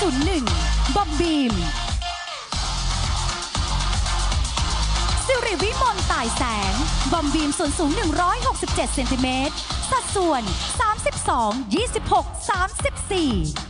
01บอมบีมสิริวิมลตายแสง บอมบีมส่วนสูง 167 เซนติเมตร สัดส่วน 32 26 34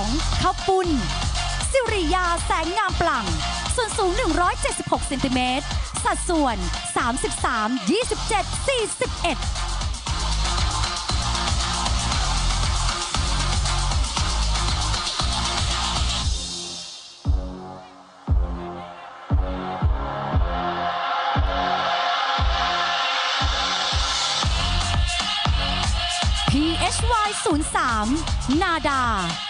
02ข้าวปุ้นสิริยาแสงงามปลั่ง ส่วนสูง 176เซนติเมตรสัดส่วน 33 27 41 PHY 03 นาดา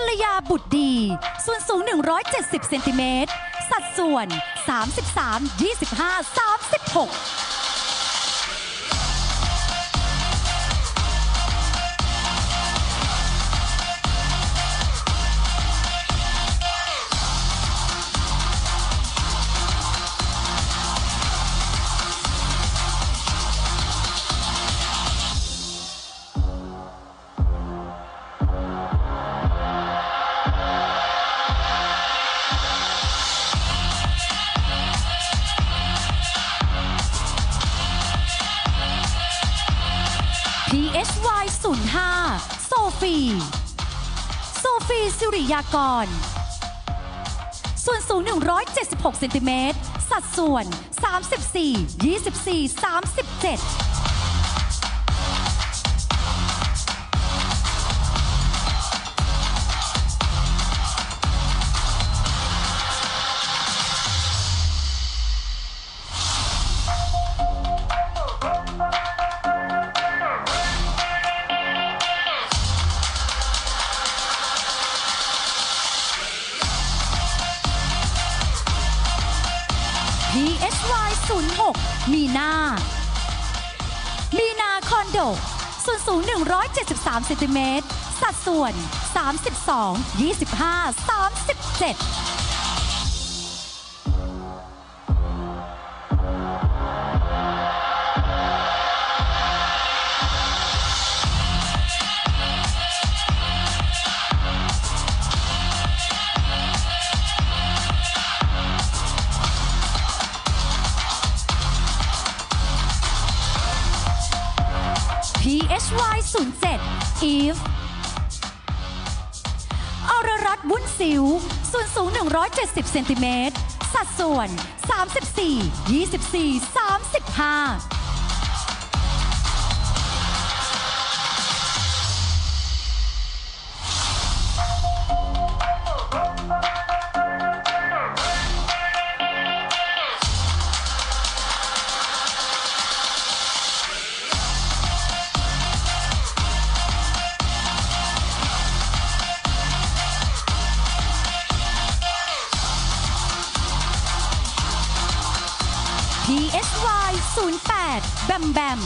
กัลยาบุตรดี ส่วนสูง 170 เซนติเมตร สัดส่วน 33 25 36 PHY 05โซฟีโซฟีสิริยากร ส่วนสูง 176เซนติเมตรสัดส่วน 34 24 37 PSY 06มีนามีนาคอนโดส่วนสูง 173เซนติเมตรสัดส่วน 32 25 37 PHY 07 Eve อรรัตวุ้นสิว ส่วนสูง 170 เซนติเมตร สัดส่วน 34 24 35 PSY 0 8แบมแบม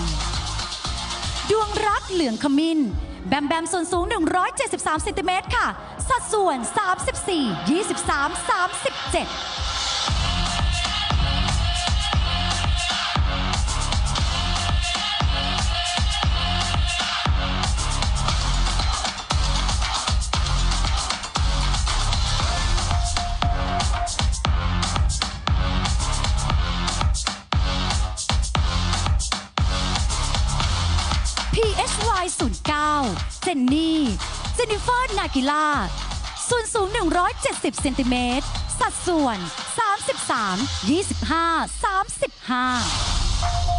ดวงรักเหลืองขมิ้น แบมแบมส่วนสูง 173เซนติเมตรค่ะ สัดส่วน 34 23 37 นนี่เจนิเฟอร์นากิล่าส่วนสูง 170 เซนติเมตร สัดส่วน 33 25 35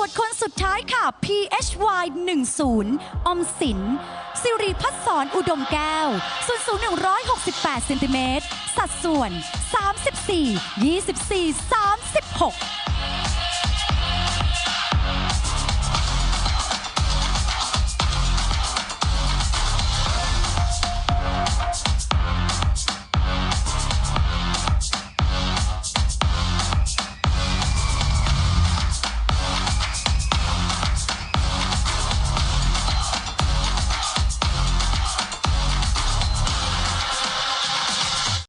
ผู้เข้าประกวดคนสุดท้ายค่ะ PHY 10อมสิน สิริพัฒสอนอุดมแก้ว ส่วนสูง 168เซนติเมตร สัดส่วน 34 24 36